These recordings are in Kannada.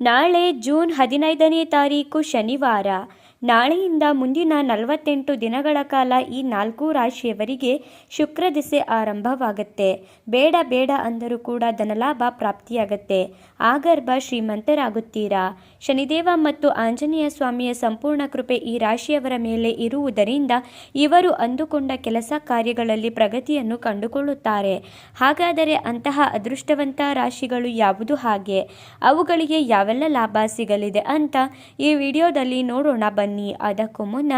ನಾಳೆ ಜೂನ್ ಹದಿನೈದನೇ ತಾರೀಕು ಶನಿವಾರ. ನಾಳೆಯಿಂದ ಮುಂದಿನ ನಲವತ್ತೆಂಟು ದಿನಗಳ ಕಾಲ ಈ ನಾಲ್ಕು ರಾಶಿಯವರಿಗೆ ಶುಕ್ರ ದಿಸೆ ಆರಂಭವಾಗುತ್ತೆ. ಬೇಡ ಬೇಡ ಅಂದರೂ ಕೂಡ ಧನಲಾಭ ಪ್ರಾಪ್ತಿಯಾಗತ್ತೆ. ಆಗರ್ಭ ಶ್ರೀಮಂತರಾಗುತ್ತೀರಾ? ಶನಿದೇವ ಮತ್ತು ಆಂಜನೇಯ ಸ್ವಾಮಿಯ ಸಂಪೂರ್ಣ ಕೃಪೆ ಈ ರಾಶಿಯವರ ಮೇಲೆ ಇರುವುದರಿಂದ ಇವರು ಅಂದುಕೊಂಡ ಕೆಲಸ ಕಾರ್ಯಗಳಲ್ಲಿ ಪ್ರಗತಿಯನ್ನು ಕಂಡುಕೊಳ್ಳುತ್ತಾರೆ. ಹಾಗಾದರೆ ಅಂತಹ ಅದೃಷ್ಟವಂತ ರಾಶಿಗಳು ಯಾವುದು ಹಾಗೆ? ಅವುಗಳಿಗೆ ಯಾವೆಲ್ಲ ಲಾಭ ಸಿಗಲಿದೆ ಅಂತ ಈ ವಿಡಿಯೋದಲ್ಲಿ ನೋಡೋಣ. ಬನ್ನಿ. ಅದಕ್ಕೂ ಮುನ್ನ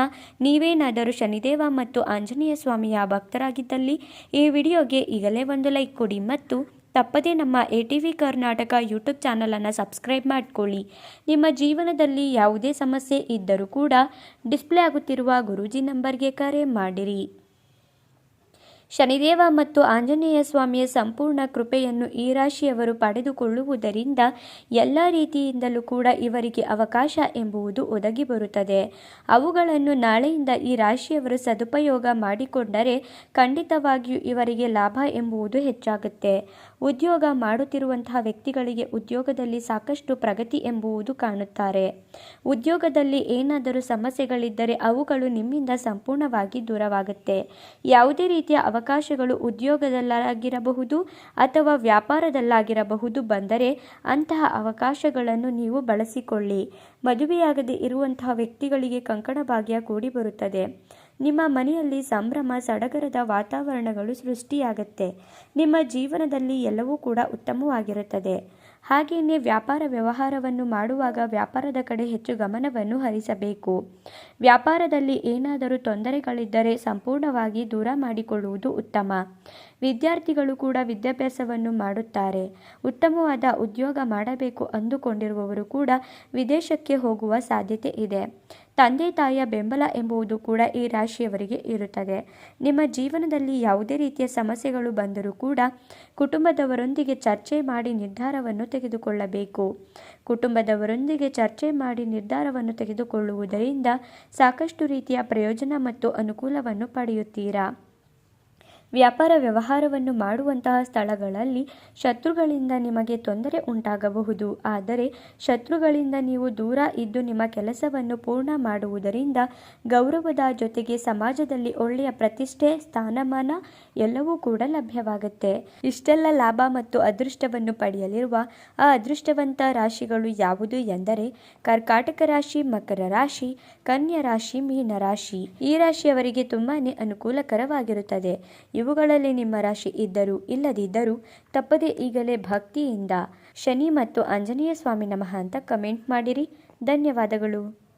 ನೀವೇನಾದರೂ ಶನಿದೇವ ಮತ್ತು ಆಂಜನೇಯ ಸ್ವಾಮಿಯ ಭಕ್ತರಾಗಿದ್ದಲ್ಲಿ ಈ ವಿಡಿಯೋಗೆ ಈಗಲೇ ಒಂದು ಲೈಕ್ ಕೊಡಿ ಮತ್ತು ತಪ್ಪದೇ ನಮ್ಮ A T V Karnataka YouTube ಚಾನಲನ್ನು ಸಬ್ಸ್ಕ್ರೈಬ್ ಮಾಡಿಕೊಳ್ಳಿ. ನಿಮ್ಮ ಜೀವನದಲ್ಲಿ ಯಾವುದೇ ಸಮಸ್ಯೆ ಇದ್ದರೂ ಕೂಡ ಡಿಸ್ಪ್ಲೇ ಆಗುತ್ತಿರುವ ಗುರೂಜಿ ನಂಬರ್ಗೆ ಕರೆ ಮಾಡಿರಿ. ಶನಿದೇವ ಮತ್ತು ಆಂಜನೇಯ ಸ್ವಾಮಿಯ ಸಂಪೂರ್ಣ ಕೃಪೆಯನ್ನು ಈ ರಾಶಿಯವರು ಪಡೆದುಕೊಳ್ಳುವುದರಿಂದ ಎಲ್ಲ ರೀತಿಯಿಂದಲೂ ಕೂಡ ಇವರಿಗೆ ಅವಕಾಶ ಎಂಬುದು ಒದಗಿ ಬರುತ್ತದೆ. ಅವುಗಳನ್ನು ನಾಳೆಯಿಂದ ಈ ರಾಶಿಯವರು ಸದುಪಯೋಗ ಮಾಡಿಕೊಂಡರೆ ಖಂಡಿತವಾಗಿಯೂ ಇವರಿಗೆ ಲಾಭ ಎಂಬುವುದು ಹೆಚ್ಚಾಗುತ್ತೆ. ಉದ್ಯೋಗ ಮಾಡುತ್ತಿರುವಂತಹ ವ್ಯಕ್ತಿಗಳಿಗೆ ಉದ್ಯೋಗದಲ್ಲಿ ಸಾಕಷ್ಟು ಪ್ರಗತಿ ಎಂಬುವುದು ಕಾಣುತ್ತಾರೆ. ಉದ್ಯೋಗದಲ್ಲಿ ಏನಾದರೂ ಸಮಸ್ಯೆಗಳಿದ್ದರೆ ಅವುಗಳು ನಿಮ್ಮಿಂದ ಸಂಪೂರ್ಣವಾಗಿ ದೂರವಾಗುತ್ತೆ. ಯಾವುದೇ ರೀತಿಯ ಅವಕಾಶಗಳು ಉದ್ಯೋಗದಲ್ಲಾಗಿರಬಹುದು ಅಥವಾ ವ್ಯಾಪಾರದಲ್ಲಾಗಿರಬಹುದು ಬಂದರೆ ಅಂತಹ ಅವಕಾಶಗಳನ್ನು ನೀವು ಬಳಸಿಕೊಳ್ಳಿ. ಮದುವೆಯಾಗದೆ ಇರುವಂತಹ ವ್ಯಕ್ತಿಗಳಿಗೆ ಕಂಕಣ ಭಾಗ್ಯ ಕೂಡಿ ಬರುತ್ತದೆ. ನಿಮ್ಮ ಮನೆಯಲ್ಲಿ ಸಂಭ್ರಮ, ಸಡಗರದ ವಾತಾವರಣಗಳು ಸೃಷ್ಟಿಯಾಗುತ್ತೆ. ನಿಮ್ಮ ಜೀವನದಲ್ಲಿ ಎಲ್ಲವೂ ಕೂಡ ಉತ್ತಮವಾಗಿರುತ್ತದೆ. ಹಾಗೆಯೇ ವ್ಯಾಪಾರ ವ್ಯವಹಾರವನ್ನು ಮಾಡುವಾಗ ವ್ಯಾಪಾರದ ಕಡೆ ಹೆಚ್ಚು ಗಮನವನ್ನು ಹರಿಸಬೇಕು. ವ್ಯಾಪಾರದಲ್ಲಿ ಏನಾದರೂ ತೊಂದರೆಗಳಿದ್ದರೆ ಸಂಪೂರ್ಣವಾಗಿ ದೂರ ಮಾಡಿಕೊಳ್ಳುವುದು ಉತ್ತಮ. ವಿದ್ಯಾರ್ಥಿಗಳು ಕೂಡ ವಿದ್ಯಾಭ್ಯಾಸವನ್ನು ಮಾಡುತ್ತಾರೆ. ಉತ್ತಮವಾದ ಉದ್ಯೋಗ ಮಾಡಬೇಕು ಅಂದುಕೊಂಡಿರುವವರು ಕೂಡ ವಿದೇಶಕ್ಕೆ ಹೋಗುವ ಸಾಧ್ಯತೆ ಇದೆ. ತಂದೆ ತಾಯಿಯ ಬೆಂಬಲ ಎಂಬುದು ಕೂಡ ಈ ರಾಶಿಯವರಿಗೆ ಇರುತ್ತದೆ. ನಿಮ್ಮ ಜೀವನದಲ್ಲಿ ಯಾವುದೇ ರೀತಿಯ ಸಮಸ್ಯೆಗಳು ಬಂದರೂ ಕೂಡ ಕುಟುಂಬದವರೊಂದಿಗೆ ಚರ್ಚೆ ಮಾಡಿ ನಿರ್ಧಾರವನ್ನು ತೆಗೆದುಕೊಳ್ಳಬೇಕು. ಕುಟುಂಬದವರೊಂದಿಗೆ ಚರ್ಚೆ ಮಾಡಿ ನಿರ್ಧಾರವನ್ನು ತೆಗೆದುಕೊಳ್ಳುವುದರಿಂದ ಸಾಕಷ್ಟು ರೀತಿಯ ಪ್ರಯೋಜನ ಮತ್ತು ಅನುಕೂಲವನ್ನು ಪಡೆಯುತ್ತೀರಾ? ವ್ಯಾಪಾರ ವ್ಯವಹಾರವನ್ನು ಮಾಡುವಂತಹ ಸ್ಥಳಗಳಲ್ಲಿ ಶತ್ರುಗಳಿಂದ ನಿಮಗೆ ತೊಂದರೆ ಉಂಟಾಗಬಹುದು. ಆದರೆ ಶತ್ರುಗಳಿಂದ ನೀವು ದೂರ ಇದ್ದು ನಿಮ್ಮ ಕೆಲಸವನ್ನು ಪೂರ್ಣ ಮಾಡುವುದರಿಂದ ಗೌರವದ ಜೊತೆಗೆ ಸಮಾಜದಲ್ಲಿ ಒಳ್ಳೆಯ ಪ್ರತಿಷ್ಠೆ, ಸ್ಥಾನಮಾನ ಎಲ್ಲವೂ ಕೂಡ ಲಭ್ಯವಾಗುತ್ತೆ. ಇಷ್ಟೆಲ್ಲ ಲಾಭ ಮತ್ತು ಅದೃಷ್ಟವನ್ನು ಪಡೆಯಲಿರುವ ಆ ಅದೃಷ್ಟವಂತ ರಾಶಿಗಳು ಯಾವುದು ಎಂದರೆ ಕರ್ಕಾಟಕ ರಾಶಿ, ಮಕರ ರಾಶಿ, ಕನ್ಯಾ ರಾಶಿ, ಮೀನ ರಾಶಿ. ಈ ರಾಶಿಯವರಿಗೆ ತುಂಬಾನೇ ಅನುಕೂಲಕರವಾಗಿರುತ್ತದೆ. ಇವುಗಳಲ್ಲಿ ನಿಮ್ಮ ರಾಶಿ ಇದ್ದರೂ ಇಲ್ಲದಿದ್ದರೂ ತಪ್ಪದೆ ಈಗಲೇ ಭಕ್ತಿಯಿಂದ ಶನಿ ಮತ್ತು ಆಂಜನೇಯ ಸ್ವಾಮಿ ನಮಃ ಅಂತ ಕಮೆಂಟ್ ಮಾಡಿರಿ. ಧನ್ಯವಾದಗಳು.